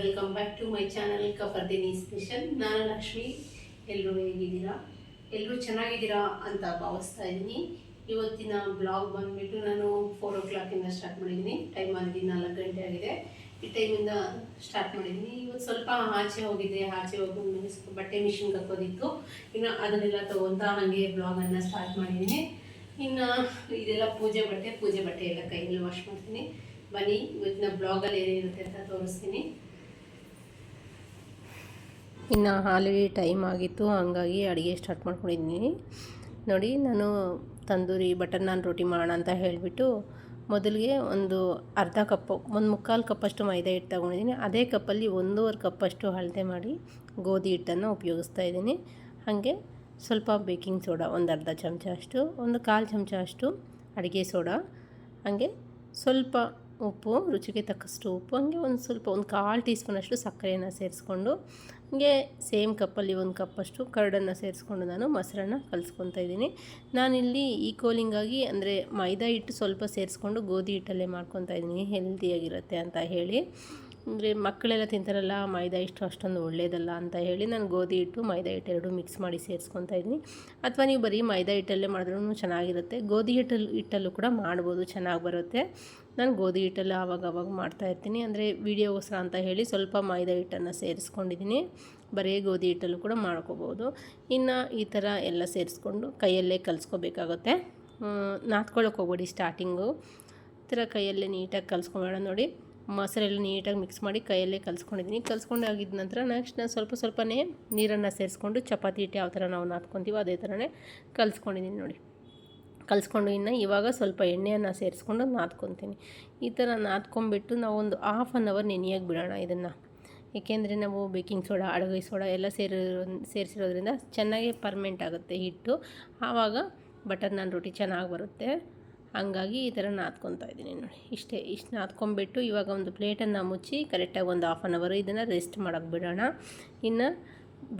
Welcome back to my channel ಕಫರ್ದಿನಿ special ನಾನು ಲಕ್ಷ್ಮಿ. ಎಲ್ಲರೂ ಹೇಗಿದ್ದೀರಾ? ಎಲ್ಲರೂ ಚೆನ್ನಾಗಿದ್ದೀರಾ ಅಂತ ಭಾವಿಸ್ತಾ ಇದ್ದೀನಿ. ಇವತ್ತಿನ ಬ್ಲಾಗ್ ಬಂದುಬಿಟ್ಟು ನಾನು ಫೋರ್ ಓ ಕ್ಲಾಕಿಂದ ಸ್ಟಾರ್ಟ್ ಮಾಡಿದ್ದೀನಿ. ಟೈಮ್ ಆಗಿ ನಾಲ್ಕು ಗಂಟೆ ಆಗಿದೆ. ಈ ಟೈಮಿಂದ ಸ್ಟಾರ್ಟ್ ಮಾಡಿದ್ದೀನಿ. ಇವತ್ತು ಸ್ವಲ್ಪ ಆಚೆ ಹೋಗಿದ್ದೆ. ಆಚೆ ಹೋಗಿ ಬಟ್ಟೆ ಮಿಷಿನ್ ಹಾಕೋದಿತ್ತು ಇನ್ನು ಅದನ್ನೆಲ್ಲ ತಗೊಂತ ಹಾಗೆ ಬ್ಲಾಗನ್ನು ಸ್ಟಾರ್ಟ್ ಮಾಡಿದ್ದೀನಿ. ಇನ್ನು ಇದೆಲ್ಲ ಪೂಜೆ ಬಟ್ಟೆ ಪೂಜೆ ಬಟ್ಟೆ ಎಲ್ಲ ಕೈಯಲ್ಲಿ ವಾಶ್ ಮಾಡ್ತೀನಿ. ಬನ್ನಿ, ಇವತ್ತಿನ ಬ್ಲಾಗಲ್ಲಿ ಏನಿರುತ್ತೆ ಅಂತ ತೋರಿಸ್ತೀನಿ. ಇನ್ನು ಆಲ್ರೆಡಿ ಟೈಮ್ ಆಗಿತ್ತು, ಹಂಗಾಗಿ ಅಡುಗೆ ಸ್ಟಾರ್ಟ್ ಮಾಡ್ಕೊಂಡಿದ್ದೀನಿ ನೋಡಿ, ನಾನು ತಂದೂರಿ ಬಟರ್ ನಾನ್ ರೋಟಿ ಮಾಡೋಣ ಅಂತ ಹೇಳಿಬಿಟ್ಟು ಮೊದಲಿಗೆ ಒಂದು ಅರ್ಧ ಕಪ್ಪು ಒಂದು ಮುಕ್ಕಾಲು ಕಪ್ಪಷ್ಟು ಮೈದಾ ಹಿಟ್ಟು ತಗೊಂಡಿದ್ದೀನಿ. ಅದೇ ಕಪ್ಪಲ್ಲಿ ಒಂದೂವರೆ ಕಪ್ಪಷ್ಟು ಅಳತೆ ಮಾಡಿ ಗೋಧಿ ಹಿಟ್ಟನ್ನು ಉಪಯೋಗಿಸ್ತಾ ಇದ್ದೀನಿ. ಹಾಗೆ ಸ್ವಲ್ಪ ಬೇಕಿಂಗ್ ಸೋಡಾ, ಒಂದು ಅರ್ಧ ಚಮಚ ಅಷ್ಟು, ಒಂದು ಕಾಲು ಚಮಚ ಅಷ್ಟು ಅಡುಗೆ ಸೋಡಾ, ಹಾಗೆ ಸ್ವಲ್ಪ ಉಪ್ಪು, ರುಚಿಗೆ ತಕ್ಕಷ್ಟು ಉಪ್ಪು, ಹಾಗೆ ಒಂದು ಸ್ವಲ್ಪ, ಒಂದು ಕಾಲು ಟೀ ಸ್ಪೂನಷ್ಟು ಸಕ್ಕರೆಯನ್ನು ಸೇರಿಸ್ಕೊಂಡು ಹಂಗೆ ಸೇಮ್ ಕಪ್ಪಲ್ಲಿ ಒಂದು ಕಪ್ಪಷ್ಟು ಕರ್ಡನ್ನು ಸೇರಿಸ್ಕೊಂಡು ನಾನು ಮೊಸರನ್ನ ಕಲಿಸ್ಕೊತಾ ಇದ್ದೀನಿ. ನಾನಿಲ್ಲಿ ಈಕ್ವಲಿಂಗಾಗಿ ಅಂದರೆ ಮೈದಾ ಹಿಟ್ಟು ಸ್ವಲ್ಪ ಸೇರಿಸ್ಕೊಂಡು ಗೋಧಿ ಹಿಟ್ಟಲ್ಲೇ ಮಾಡ್ಕೊತಾ ಇದ್ದೀನಿ. ಹೆಲ್ದಿಯಾಗಿರುತ್ತೆ ಅಂತ ಹೇಳಿ. ಅಂದರೆ ಮಕ್ಕಳೆಲ್ಲ ತಿಂತಾರಲ್ಲ, ಮೈದಾ ಹಿಟ್ಟು ಅಷ್ಟೊಂದು ಒಳ್ಳೆಯದಲ್ಲ ಅಂತ ಹೇಳಿ ನಾನು ಗೋಧಿ ಹಿಟ್ಟು, ಮೈದಾ ಹಿಟ್ಟು ಎರಡು ಮಿಕ್ಸ್ ಮಾಡಿ ಸೇರಿಸ್ಕೊತಾ ಇದ್ದೀನಿ. ಅಥವಾ ನೀವು ಬರೀ ಮೈದಾ ಹಿಟ್ಟಲ್ಲೇ ಮಾಡಿದ್ರೂ ಚೆನ್ನಾಗಿರುತ್ತೆ. ಗೋಧಿ ಹಿಟ್ಟಲ್ಲಿ ಹಿಟ್ಟಲ್ಲೂ ಕೂಡ ಮಾಡ್ಬೋದು, ಚೆನ್ನಾಗಿ ಬರುತ್ತೆ. ನಾನು ಗೋಧಿ ಹಿಟ್ಟಲ್ಲಿ ಆವಾಗವಾಗ ಆವಾಗ ಮಾಡ್ತಾ ಇರ್ತೀನಿ. ಅಂದರೆ ವೀಡಿಯೋಗೋಸ್ಕರ ಅಂತ ಹೇಳಿ ಸ್ವಲ್ಪ ಮೈದಾ ಹಿಟ್ಟನ್ನು ಸೇರಿಸ್ಕೊಂಡಿದ್ದೀನಿ. ಬರೀ ಗೋಧಿ ಹಿಟ್ಟಲ್ಲೂ ಕೂಡ ಮಾಡ್ಕೋಬೋದು. ಇನ್ನು ಈ ಥರ ಎಲ್ಲ ಸೇರಿಸ್ಕೊಂಡು ಕೈಯಲ್ಲೇ ಕಲಿಸ್ಕೋಬೇಕಾಗುತ್ತೆ. ನಾದ್ಕೊಳ್ಳೋಕೆ ಹೋಗ್ಬೇಡಿ ಸ್ಟಾರ್ಟಿಂಗು ಈ ಥರ ಕೈಯಲ್ಲೇ ನೀಟಾಗಿ ಕಲಿಸ್ಕೊಬೇಡ ನೋಡಿ. ಮೊಸರೆಲ್ಲ ನೀಟಾಗಿ ಮಿಕ್ಸ್ ಮಾಡಿ ಕೈಯಲ್ಲೇ ಕಲಿಸ್ಕೊಂಡಿದ್ದೀನಿ. ಕಲಿಸ್ಕೊಂಡಾಗಿದ್ದ ನಂತರ ನೆಕ್ಸ್ಟ್ ನಾನು ಸ್ವಲ್ಪ ಸ್ವಲ್ಪನೇ ನೀರನ್ನು ಸೇರಿಸ್ಕೊಂಡು ಚಪಾತಿ ಹಿಟ್ಟು ಯಾವ ಥರ ನಾವು ನಾದ್ಕೊತೀವೋ ಅದೇ ಥರನೇ ಕಲಿಸ್ಕೊಂಡಿದ್ದೀನಿ ನೋಡಿ. ಕಲಿಸ್ಕೊಂಡು ಇನ್ನು ಇವಾಗ ಸ್ವಲ್ಪ ಎಣ್ಣೆಯನ್ನು ಸೇರಿಸ್ಕೊಂಡು ನಾದ್ಕೊತೀನಿ. ಈ ಥರ ನಾದ್ಕೊಂಡ್ಬಿಟ್ಟು ನಾವು ಒಂದು ಹಾಫ್ ಆನ್ ಅವರ್ ನೆನೆಯಾಗಿ ಬಿಡೋಣ ಇದನ್ನು. ಏಕೆಂದರೆ ನಾವು ಬೇಕಿಂಗ್ ಸೋಡಾ ಅಡುಗೆ ಸೋಡಾ ಎಲ್ಲ ಸೇರಿರೋ, ಸೇರಿಸಿರೋದ್ರಿಂದ ಚೆನ್ನಾಗಿ ಪರ್ಮೆಂಟ್ ಆಗುತ್ತೆ ಹಿಟ್ಟು. ಆವಾಗ ಬಟರ್ ನಾನ್ ರೊಟ್ಟಿ ಚೆನ್ನಾಗಿ ಬರುತ್ತೆ. ಹಾಗಾಗಿ ಈ ಥರ ನಾದ್ಕೊತಾ ಇದ್ದೀನಿ ನೋಡಿ. ಇಷ್ಟೇ, ಇಷ್ಟು ನಾದ್ಕೊಂಬಿಟ್ಟು ಇವಾಗ ಒಂದು ಪ್ಲೇಟನ್ನು ಮುಚ್ಚಿ ಕರೆಕ್ಟಾಗಿ ಒಂದು ಹಾಫ್ ಆನ್ ಅವರು ಇದನ್ನು ರೆಸ್ಟ್ ಮಾಡೋಕ್ಕೆ ಬಿಡೋಣ. ಇನ್ನು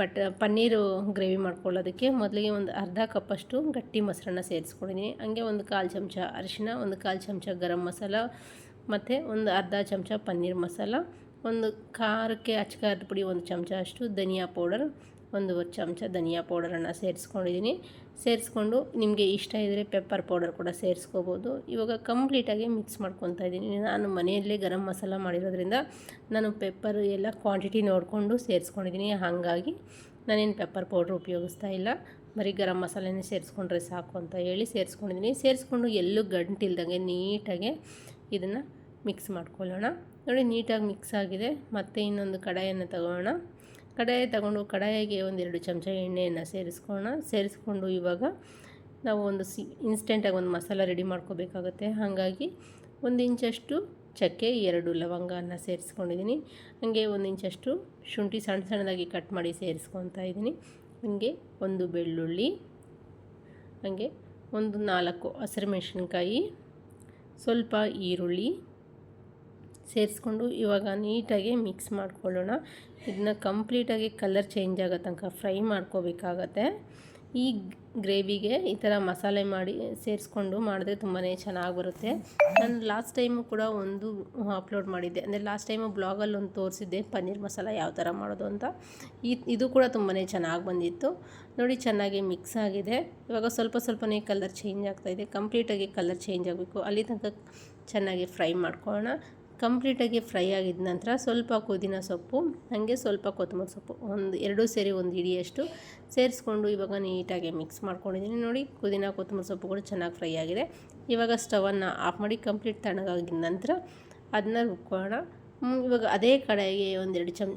ಬಟ್ ಪನ್ನೀರು ಗ್ರೇವಿ ಮಾಡ್ಕೊಳ್ಳೋದಕ್ಕೆ ಮೊದಲಿಗೆ ಒಂದು ಅರ್ಧ ಕಪ್ಪಷ್ಟು ಗಟ್ಟಿ ಮೊಸರನ್ನ ಸೇರಿಸ್ಕೊಂಡಿದ್ದೀನಿ. ಹಂಗೆ ಒಂದು ಕಾಲು ಚಮಚ ಅರಿಶಿನ ಒಂದು ಕಾಲು ಚಮಚ ಗರಂ ಮಸಾಲ, ಮತ್ತು ಒಂದು ಅರ್ಧ ಚಮಚ ಪನ್ನೀರ್ ಮಸಾಲ, ಒಂದು ಖಾರಕ್ಕೆ ಅಚ್ಚಕಾರದ ಪುಡಿ ಒಂದು ಚಮಚ ಅಷ್ಟು ಧನಿಯಾ ಪೌಡರ್ ಒಂದು ಚಮಚ ಧನಿಯಾ ಪೌಡರನ್ನು ಸೇರಿಸ್ಕೊಂಡಿದ್ದೀನಿ. ಸೇರಿಸ್ಕೊಂಡು ನಿಮಗೆ ಇಷ್ಟ ಇದ್ದರೆ ಪೆಪ್ಪರ್ ಪೌಡರ್ ಕೂಡ ಸೇರಿಸ್ಕೋಬೋದು. ಇವಾಗ ಕಂಪ್ಲೀಟಾಗಿ ಮಿಕ್ಸ್ ಮಾಡ್ಕೊತಾ ಇದ್ದೀನಿ. ನಾನು ಮನೆಯಲ್ಲೇ ಗರಂ ಮಸಾಲ ಮಾಡಿರೋದ್ರಿಂದ ನಾನು ಪೆಪ್ಪರ್ ಎಲ್ಲ ಕ್ವಾಂಟಿಟಿ ನೋಡಿಕೊಂಡು ಸೇರಿಸ್ಕೊಂಡಿದ್ದೀನಿ. ಹಾಗಾಗಿ ನಾನೇನು ಪೆಪ್ಪರ್ ಪೌಡ್ರ್ ಉಪಯೋಗಿಸ್ತಾ ಇಲ್ಲ. ಬರೀ ಗರಂ ಮಸಾಲೆನೇ ಸೇರಿಸ್ಕೊಂಡ್ರೆ ಸಾಕು ಅಂತ ಹೇಳಿ ಸೇರಿಸ್ಕೊಂಡಿದ್ದೀನಿ. ಸೇರಿಸ್ಕೊಂಡು ಎಲ್ಲೂ ಗಂಟಿಲ್ದಂಗೆ ನೀಟಾಗಿ ಇದನ್ನು ಮಿಕ್ಸ್ ಮಾಡ್ಕೊಳ್ಳೋಣ. ನೋಡಿ ನೀಟಾಗಿ ಮಿಕ್ಸ್ ಆಗಿದೆ. ಮತ್ತೆ ಇನ್ನೊಂದು ಕಡಾಯನ್ನು ತಗೊಳ್ಳೋಣ ಕಡಾಯಿ ತಗೊಂಡು ಕಡಾಯಿಗೆ ಒಂದೆರಡು ಚಮಚ ಎಣ್ಣೆಯನ್ನು ಸೇರಿಸ್ಕೊಳ್ಳೋಣ. ಸೇರಿಸ್ಕೊಂಡು ಇವಾಗ ನಾವು ಒಂದು ಸಿ ಇನ್ಸ್ಟೆಂಟಾಗಿ ಒಂದು ಮಸಾಲ ರೆಡಿ ಮಾಡ್ಕೋಬೇಕಾಗತ್ತೆ. ಹಾಗಾಗಿ ಒಂದು ಇಂಚಷ್ಟು ಚಕ್ಕೆ, ಎರಡು ಲವಂಗನ ಸೇರಿಸ್ಕೊಂಡಿದ್ದೀನಿ. ಹಾಗೆ ಒಂದು ಇಂಚಷ್ಟು ಶುಂಠಿ ಸಣ್ಣ ಸಣ್ಣದಾಗಿ ಕಟ್ ಮಾಡಿ ಸೇರಿಸ್ಕೊತಾ ಇದ್ದೀನಿ. ಹಾಗೆ ಒಂದು ಬೆಳ್ಳುಳ್ಳಿ, ಹಾಗೆ ಒಂದು ನಾಲ್ಕು ಹಸಿರು ಮೆಣಸಿನ್ಕಾಯಿ, ಸ್ವಲ್ಪ ಈರುಳ್ಳಿ ಸೇರಿಸ್ಕೊಂಡು ಇವಾಗ ನೀಟಾಗಿ ಮಿಕ್ಸ್ ಮಾಡ್ಕೊಳ್ಳೋಣ. ಇದನ್ನ ಕಂಪ್ಲೀಟಾಗಿ ಕಲರ್ ಚೇಂಜ್ ಆಗೋ ತನಕ ಫ್ರೈ ಮಾಡ್ಕೋಬೇಕಾಗತ್ತೆ. ಈ ಗ್ರೇವಿಗೆ ಈ ಥರ ಮಸಾಲೆ ಮಾಡಿ ಸೇರಿಸ್ಕೊಂಡು ಮಾಡಿದ್ರೆ ತುಂಬಾ ಚೆನ್ನಾಗಿ ಬರುತ್ತೆ. ನಾನು ಲಾಸ್ಟ್ ಟೈಮು ಕೂಡ ಒಂದು ಅಪ್ಲೋಡ್ ಮಾಡಿದ್ದೆ. ಅಂದರೆ ಲಾಸ್ಟ್ ಟೈಮು ಬ್ಲಾಗಲ್ಲಿ ಒಂದು ತೋರಿಸಿದ್ದೆ ಪನ್ನೀರ್ ಮಸಾಲ ಯಾವ ಥರ ಮಾಡೋದು ಅಂತ. ಇದು ಕೂಡ ತುಂಬಾ ಚೆನ್ನಾಗಿ ಬಂದಿತ್ತು. ನೋಡಿ ಚೆನ್ನಾಗಿ ಮಿಕ್ಸ್ ಆಗಿದೆ. ಇವಾಗ ಸ್ವಲ್ಪ ಸ್ವಲ್ಪನೇ ಕಲರ್ ಚೇಂಜ್ ಆಗ್ತಾಯಿದೆ ಕಂಪ್ಲೀಟಾಗಿ ಕಲರ್ ಚೇಂಜ್ ಆಗಬೇಕು. ಅಲ್ಲಿ ತನಕ ಚೆನ್ನಾಗಿ ಫ್ರೈ ಮಾಡ್ಕೊಳ್ಳೋಣ. ಕಂಪ್ಲೀಟಾಗಿ ಫ್ರೈ ಆಗಿದ ನಂತರ ಸ್ವಲ್ಪ ಪುದೀನ ಸೊಪ್ಪು, ಹಾಗೆ ಸ್ವಲ್ಪ ಕೊತ್ತಂಬರಿ ಸೊಪ್ಪು, ಒಂದು ಎರಡೂ ಸೇರಿ ಒಂದು ಹಿಡಿಯಷ್ಟು ಸೇರಿಸ್ಕೊಂಡು ಇವಾಗ ನೀಟಾಗಿ ಮಿಕ್ಸ್ ಮಾಡ್ಕೊಂಡಿದ್ದೀನಿ ನೋಡಿ. ಪುದೀನ, ಕೊತ್ತಂಬರಿ ಸೊಪ್ಪು ಕೂಡ ಚೆನ್ನಾಗಿ ಫ್ರೈ ಆಗಿದೆ. ಇವಾಗ ಸ್ಟವನ್ನು ಆಫ್ ಮಾಡಿ ಕಂಪ್ಲೀಟ್ ತಣ್ಣಗಾಗಿದ ನಂತರ ಅದನ್ನ ರುಬ್ಕೋಣ ಇವಾಗ ಅದೇ ಕಡೆಗೆ ಒಂದೆರಡು ಚಮ್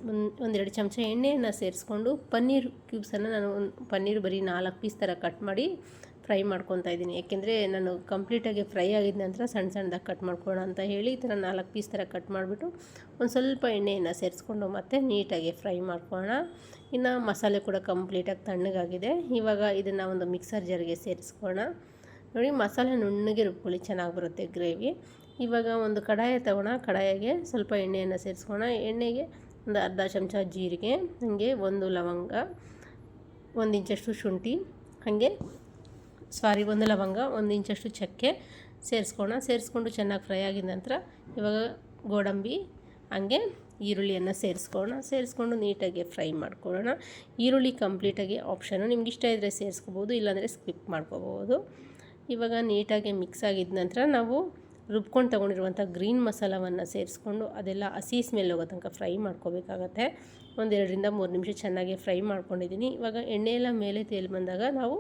ಒಂದೆರಡು ಚಮಚ ಎಣ್ಣೆಯನ್ನು ಸೇರಿಸ್ಕೊಂಡು ಪನ್ನೀರ್ ಕ್ಯೂಬ್ಸನ್ನು ನಾನು ಒಂದು, ಪನ್ನೀರ್ ಬರೀ ನಾಲ್ಕು ಪೀಸ್ ಥರ ಕಟ್ ಮಾಡಿ ಫ್ರೈ ಮಾಡ್ಕೊತಾ ಇದ್ದೀನಿ. ಯಾಕೆಂದರೆ ನಾನು ಕಂಪ್ಲೀಟಾಗಿ ಫ್ರೈ ಆಗಿದ ನಂತರ ಸಣ್ಣ ಸಣ್ಣದಾಗಿ ಕಟ್ ಮಾಡ್ಕೊಳ್ಳೋಣ ಅಂತ ಹೇಳಿ ಈ ಥರ ನಾಲ್ಕು ಪೀಸ್ ಥರ ಕಟ್ ಮಾಡಿಬಿಟ್ಟು ಒಂದು ಸ್ವಲ್ಪ ಎಣ್ಣೆಯನ್ನು ಸೇರಿಸ್ಕೊಂಡು ಮತ್ತೆ ನೀಟಾಗಿ ಫ್ರೈ ಮಾಡ್ಕೊಳ್ಳೋಣ. ಇನ್ನು ಮಸಾಲೆ ಕೂಡ ಕಂಪ್ಲೀಟಾಗಿ ತಣ್ಣಗಾಗಿದೆ. ಇವಾಗ ಇದನ್ನು ಒಂದು ಮಿಕ್ಸರ್ ಜರ್ಗೆ ಸೇರಿಸ್ಕೊಳ್ಳೋಣ. ನೋಡಿ ಮಸಾಲೆ ನುಣ್ಣಗೆ ರುಬ್ಕೊಳ್ಳಿ, ಚೆನ್ನಾಗಿ ಬರುತ್ತೆ ಗ್ರೇವಿ ಇವಾಗ ಒಂದು ಕಡಾಯ ತಗೋಣ. ಕಡಾಯಿಗೆ ಸ್ವಲ್ಪ ಎಣ್ಣೆಯನ್ನು ಸೇರಿಸ್ಕೊಳ್ಳೋಣ. ಎಣ್ಣೆಗೆ ಒಂದು ಅರ್ಧ ಚಮಚ ಜೀರಿಗೆ, ಹಾಗೆ ಒಂದು ಲವಂಗ, ಒಂದು ಇಂಚಷ್ಟು ಶುಂಠಿ, ಹಾಗೆ ಸಾರಿ ಒಂದು ಲವಂಗ, ಒಂದು ಇಂಚಷ್ಟು ಚಕ್ಕೆ ಸೇರಿಸ್ಕೋಣ ಸೇರಿಸ್ಕೊಂಡು ಚೆನ್ನಾಗಿ ಫ್ರೈ ಆಗಿದ ನಂತರ ಇವಾಗ ಗೋಡಂಬಿ, ಹಂಗೆ ಈರುಳ್ಳಿಯನ್ನು ಸೇರಿಸ್ಕೋಣ ಸೇರಿಸ್ಕೊಂಡು ನೀಟಾಗಿ ಫ್ರೈ ಮಾಡ್ಕೊಳ್ಳೋಣ. ಈರುಳ್ಳಿ ಕಂಪ್ಲೀಟಾಗಿ ಆಪ್ಷನು ನಿಮ್ಗೆ ಇಷ್ಟ ಇದ್ದರೆ ಸೇರಿಸ್ಕೋಬೋದು, ಇಲ್ಲಾಂದರೆ ಸ್ಕಿಪ್ ಮಾಡ್ಕೋಬೋದು. ಇವಾಗ ನೀಟಾಗಿ ಮಿಕ್ಸ್ ಆಗಿದ ನಂತರ ನಾವು ರುಬ್ಕೊಂಡು ತೊಗೊಂಡಿರುವಂಥ ಗ್ರೀನ್ ಮಸಾಲವನ್ನು ಸೇರಿಸ್ಕೊಂಡು ಅದೆಲ್ಲ ಹಸಿ ಸ್ಮೆಲ್ ಹೋಗೋ ತನಕ ಫ್ರೈ ಮಾಡ್ಕೋಬೇಕಾಗತ್ತೆ. ಒಂದೆರಡರಿಂದ ಮೂರು ನಿಮಿಷ ಚೆನ್ನಾಗಿ ಫ್ರೈ ಮಾಡ್ಕೊಂಡಿದ್ದೀನಿ. ಇವಾಗ ಎಣ್ಣೆ ಎಲ್ಲ ಮೇಲೆ ತೇಲಿ ಬಂದಾಗ ನಾವು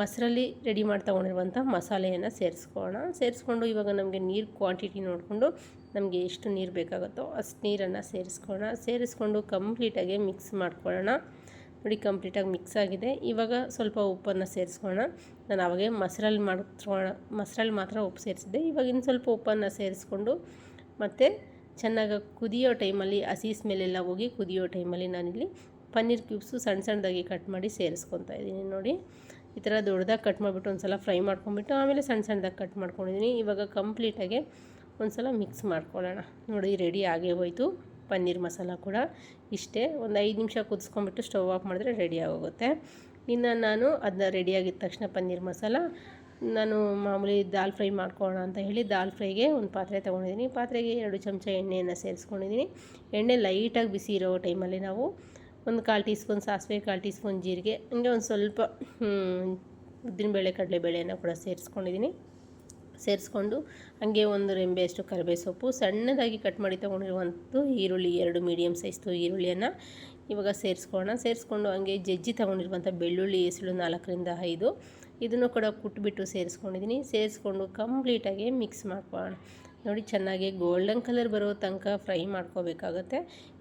ಮೊಸರಲ್ಲಿ ರೆಡಿ ಮಾಡಿ ತೊಗೊಂಡಿರುವಂಥ ಮಸಾಲೆಯನ್ನು ಸೇರಿಸ್ಕೋಣ ಸೇರಿಸ್ಕೊಂಡು ಇವಾಗ ನಮಗೆ ನೀರು ಕ್ವಾಂಟಿಟಿ ನೋಡಿಕೊಂಡು ನಮಗೆ ಎಷ್ಟು ನೀರು ಬೇಕಾಗುತ್ತೋ ಅಷ್ಟು ನೀರನ್ನು ಸೇರಿಸ್ಕೋಣ ಸೇರಿಸ್ಕೊಂಡು ಕಂಪ್ಲೀಟಾಗಿ ಮಿಕ್ಸ್ ಮಾಡ್ಕೊಳ್ಳೋಣ. ನೋಡಿ ಕಂಪ್ಲೀಟಾಗಿ ಮಿಕ್ಸ್ ಆಗಿದೆ. ಇವಾಗ ಸ್ವಲ್ಪ ಉಪ್ಪನ್ನು ಸೇರಿಸ್ಕೋಣ ನಾನು ಅವಾಗೆ ಮೊಸರಲ್ಲಿ ಮಾಡ್ಕೊಳ್ಳೋಣ ಮೊಸರಲ್ಲಿ ಮಾತ್ರ ಉಪ್ಪು ಸೇರಿಸಿದ್ದೆ. ಇವಾಗ ಇನ್ನು ಸ್ವಲ್ಪ ಉಪ್ಪನ್ನು ಸೇರಿಸ್ಕೊಂಡು ಮತ್ತು ಚೆನ್ನಾಗಿ ಕುದಿಯೋ ಟೈಮಲ್ಲಿ ಹಸಿ ಸ್ಮೆಲ್ಲೆಲ್ಲ ಹೋಗಿ ಕುದಿಯೋ ಟೈಮಲ್ಲಿ ನಾನಿಲ್ಲಿ ಪನ್ನೀರ್ ಕ್ಯೂಬ್ಸು ಸಣ್ಣ ಸಣ್ಣದಾಗಿ ಕಟ್ ಮಾಡಿ ಸೇರಿಸ್ಕೊತಾ ಇದ್ದೀನಿ ನೋಡಿ. ಈ ಥರ ದೊಡ್ಡದಾಗಿ ಕಟ್ ಮಾಡಿಬಿಟ್ಟು ಒಂದು ಸಲ ಫ್ರೈ ಮಾಡ್ಕೊಂಬಿಟ್ಟು ಆಮೇಲೆ ಸಣ್ಣ ಸಣ್ಣದಾಗಿ ಕಟ್ ಮಾಡ್ಕೊಂಡಿದ್ದೀನಿ. ಇವಾಗ ಕಂಪ್ಲೀಟಾಗಿ ಒಂದು ಸಲ ಮಿಕ್ಸ್ ಮಾಡ್ಕೊಳ್ಳೋಣ. ನೋಡಿ ರೆಡಿ ಆಗೇ ಹೋಯಿತು. ಪನ್ನೀರ್ ಮಸಾಲ ಕೂಡ ಇಷ್ಟೇ. ಒಂದು ಐದು ನಿಮಿಷ ಕುದಿಸ್ಕೊಂಬಿಟ್ಟು ಸ್ಟವ್ ಆಫ್ ಮಾಡಿದ್ರೆ ರೆಡಿ ಆಗೋಗುತ್ತೆ. ಇನ್ನು ನಾನು ಅದನ್ನ ರೆಡಿಯಾಗಿದ್ದ ತಕ್ಷಣ ಪನ್ನೀರ್ ಮಸಾಲ, ನಾನು ಮಾಮೂಲಿ ದಾಲ್ ಫ್ರೈ ಮಾಡ್ಕೊಳ್ಳೋಣ ಅಂತ ಹೇಳಿ ದಾಲ್ ಫ್ರೈಗೆ ಒಂದು ಪಾತ್ರೆ ತೊಗೊಂಡಿದ್ದೀನಿ. ಪಾತ್ರೆಗೆ ಎರಡು ಚಮಚ ಎಣ್ಣೆಯನ್ನು ಸೇರಿಸ್ಕೊಂಡಿದ್ದೀನಿ. ಎಣ್ಣೆ ಲೈಟಾಗಿ ಬಿಸಿ ಇರೋ ಟೈಮಲ್ಲಿ ನಾವು ಒಂದು ಕಾಲು ಟೀ ಸ್ಪೂನ್ ಸಾಸಿವೆ, ಕಾಲು ಟೀ ಸ್ಪೂನ್ ಜೀರಿಗೆ, ಹಂಗೆ ಒಂದು ಸ್ವಲ್ಪ ಉದ್ದಿನಬೇಳೆ ಕಡಲೆಬೇಳೆಯನ್ನು ಕೂಡ ಸೇರಿಸ್ಕೊಂಡಿದ್ದೀನಿ. ಸೇರಿಸ್ಕೊಂಡು ಹಂಗೆ ಒಂದು ರೆಂಬೆಯಷ್ಟು ಕರಿಬೇವು ಸೊಪ್ಪು ಸಣ್ಣದಾಗಿ ಕಟ್ ಮಾಡಿ ತೊಗೊಂಡಿರುವಂಥದ್ದು ಈರುಳ್ಳಿ, ಎರಡು ಮೀಡಿಯಮ್ ಸೈಜ್ದು ಈರುಳ್ಳಿಯನ್ನು ಇವಾಗ ಸೇರಿಸ್ಕೊಳ್ಳೋಣ. ಸೇರಿಸ್ಕೊಂಡು ಹಂಗೆ ಜಜ್ಜಿ ತೊಗೊಂಡಿರುವಂಥ ಬೆಳ್ಳುಳ್ಳಿ, ಹೆಸಳು ನಾಲ್ಕರಿಂದ ಐದು, ಇದನ್ನು ಕೂಡ ಕುಟ್ಬಿಟ್ಟು ಸೇರಿಸ್ಕೊಂಡಿದ್ದೀನಿ. ಸೇರಿಸ್ಕೊಂಡು ಕಂಪ್ಲೀಟಾಗಿ ಮಿಕ್ಸ್ ಮಾಡ್ಕೊಳ್ಳೋಣ. ನೋಡಿ, ಚೆನ್ನಾಗಿ ಗೋಲ್ಡನ್ ಕಲರ್ ಬರೋ ತನಕ ಫ್ರೈ ಮಾಡ್ಕೋಬೇಕಾಗತ್ತೆ.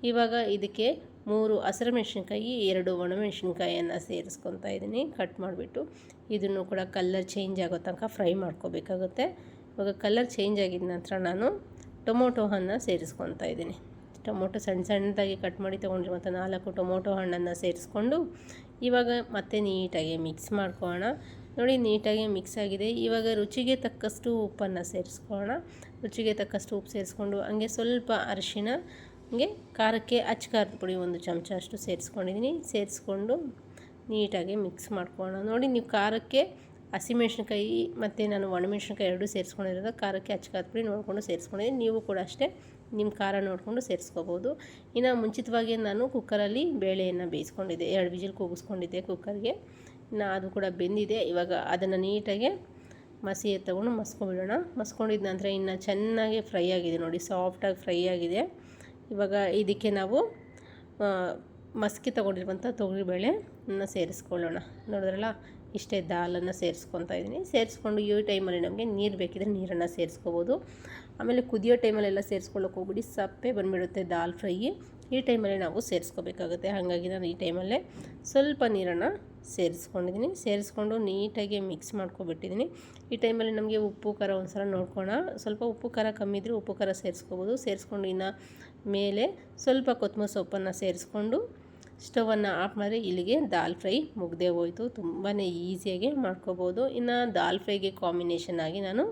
ಇವಾಗ ಇದಕ್ಕೆ ಮೂರು ಹಸಿರು ಮೆಣಸಿನ್ಕಾಯಿ, ಎರಡು ಒಣಮೆಣಸಿನ್ಕಾಯಿಯನ್ನು ಸೇರಿಸ್ಕೊತಾ ಇದ್ದೀನಿ ಕಟ್ ಮಾಡಿಬಿಟ್ಟು. ಇದನ್ನು ಕೂಡ ಕಲ್ಲರ್ ಚೇಂಜ್ ಆಗೋ ತನಕ ಫ್ರೈ ಮಾಡ್ಕೋಬೇಕಾಗುತ್ತೆ. ಇವಾಗ ಕಲರ್ ಚೇಂಜ್ ಆಗಿದ ನಂತರ ನಾನು ಟೊಮೊಟೊ ಹಣ್ಣನ್ನು ಸೇರಿಸ್ಕೊತಾ ಇದ್ದೀನಿ ಟೊಮೊಟೊ ಸಣ್ಣ ಸಣ್ಣದಾಗಿ ಕಟ್ ಮಾಡಿ ತೊಗೊಂಡಿರುವಂಥ ನಾಲ್ಕು ಟೊಮೊಟೊ ಹಣ್ಣನ್ನು ಸೇರಿಸ್ಕೊಂಡು, ಇವಾಗ ಮತ್ತೆ ನೀಟಾಗಿ ಮಿಕ್ಸ್ ಮಾಡ್ಕೊಳ್ಳೋಣ ನೋಡಿ, ನೀಟಾಗಿ ಮಿಕ್ಸ್ ಆಗಿದೆ. ಇವಾಗ ರುಚಿಗೆ ತಕ್ಕಷ್ಟು ಉಪ್ಪನ್ನು ಸೇರಿಸ್ಕೊಳ್ಳೋಣ ರುಚಿಗೆ ತಕ್ಕಷ್ಟು ಉಪ್ಪು ಸೇರಿಸ್ಕೊಂಡು, ಹಂಗೆ ಸ್ವಲ್ಪ ಅರಿಶಿನ, ಹಂಗೆ ಖಾರಕ್ಕೆ ಅಚ್ಚ ಖಾರದ ಪುಡಿ ಒಂದು ಚಮಚ ಅಷ್ಟು ಸೇರಿಸ್ಕೊಂಡಿದ್ದೀನಿ ಸೇರಿಸ್ಕೊಂಡು ನೀಟಾಗಿ ಮಿಕ್ಸ್ ಮಾಡ್ಕೊಳ್ಳೋಣ. ನೋಡಿ, ನೀವು ಖಾರಕ್ಕೆ ಹಸಿಮೆಣ್ಸಿನ್ಕಾಯಿ ಮತ್ತು ನಾನು ಒಣಮೆಣ್ಸಿನ್ಕಾಯಿ ಎರಡೂ ಸೇರಿಸ್ಕೊಂಡಿರೋದು, ಖಾರಕ್ಕೆ ಅಚ್ಚ ಖಾರದ ಪುಡಿ ನೋಡಿಕೊಂಡು ಸೇರಿಸ್ಕೊಂಡಿದ್ದೀನಿ ನೀವು ಕೂಡ ಅಷ್ಟೇ ನಿಮ್ಮ ಖಾರ ನೋಡಿಕೊಂಡು ಸೇರಿಸ್ಕೋಬೋದು. ಇನ್ನು ಮುಂಚಿತವಾಗಿ ನಾನು ಕುಕ್ಕರಲ್ಲಿ ಬೇಳೆಯನ್ನು ಬೇಯಿಸ್ಕೊಂಡಿದ್ದೆ. ಎರಡು ವಿಜಿಲ್ ಕೂಗಿಸ್ಕೊಂಡಿದ್ದೆ ಕುಕ್ಕರ್ಗೆ. ಇನ್ನು ಅದು ಕೂಡ ಬೆಂದಿದೆ. ಇವಾಗ ಅದನ್ನು ನೀಟಾಗಿ ಮಸಿ ತಗೊಂಡು ಮಸ್ಕೊಂಡ್ಬಿಡೋಣ ಮಸ್ಕೊಂಡಿದ್ದ ನಂತರ ಇನ್ನು ಚೆನ್ನಾಗಿ ಫ್ರೈ ಆಗಿದೆ ನೋಡಿ ಸಾಫ್ಟಾಗಿ ಫ್ರೈ ಆಗಿದೆ. ಇವಾಗ ಇದಕ್ಕೆ ನಾವು ಮಸ್ಕಿ ತೊಗೊಂಡಿರುವಂಥ ತೊಗರಿಬೇಳೆನ ಸೇರಿಸ್ಕೊಳ್ಳೋಣ. ನೋಡಿದ್ರಲ್ಲ, ಇಷ್ಟೇ ದಾಲನ್ನು ಸೇರಿಸ್ಕೊತಾ ಇದ್ದೀನಿ ಸೇರಿಸ್ಕೊಂಡು ಈ ಟೈಮಲ್ಲಿ ನಮಗೆ ನೀರು ಬೇಕಿದ್ರೆ ನೀರನ್ನು ಸೇರಿಸ್ಕೋಬೋದು. ಆಮೇಲೆ ಕುದಿಯೋ ಟೈಮಲ್ಲೆಲ್ಲ ಸೇರಿಸ್ಕೊಳ್ಳೋಕೆ ಹೋಗ್ಬಿಡಿ, ಸಪ್ಪೆ ಬಂದುಬಿಡುತ್ತೆ ದಾಲ್ ಫ್ರೈ ಈ ಟೈಮಲ್ಲಿ ನಾವು ಸೇರಿಸ್ಕೋಬೇಕಾಗುತ್ತೆ. ಹಾಗಾಗಿ ನಾನು ಈ ಟೈಮಲ್ಲೇ ಸ್ವಲ್ಪ ನೀರನ್ನು ಸೇರಿಸ್ಕೊಂಡಿದ್ದೀನಿ. ಸೇರಿಸ್ಕೊಂಡು ನೀಟಾಗಿ ಮಿಕ್ಸ್ ಮಾಡ್ಕೊಬಿಟ್ಟಿದ್ದೀನಿ. ಈ ಟೈಮಲ್ಲಿ ನಮಗೆ ಉಪ್ಪು, ಖಾರ ಒಂದು ಸಲ ನೋಡ್ಕೋಣ ಸ್ವಲ್ಪ ಉಪ್ಪು, ಖಾರ ಕಮ್ಮಿ ಇದ್ದರೆ ಉಪ್ಪು, ಖಾರ ಸೇರಿಸ್ಕೋಬೋದು. ಸೇರಿಸ್ಕೊಂಡು ಇನ್ನು ಮೇಲೆ ಸ್ವಲ್ಪ ಕೊತ್ತಂಬರಿ ಸೊಪ್ಪನ್ನು ಸೇರಿಸ್ಕೊಂಡು ಸ್ಟವನ್ನು ಆಫ್ ಮಾಡಿ ಇಲ್ಲಿಗೆ ದಾಲ್ ಫ್ರೈ ಮುಗ್ದೇ ಹೋಯಿತು. ತುಂಬಾ ಈಸಿಯಾಗಿ ಮಾಡ್ಕೋಬೋದು. ಇನ್ನು ದಾಲ್ ಫ್ರೈಗೆ ಕಾಂಬಿನೇಷನ್ ಆಗಿ ನಾನು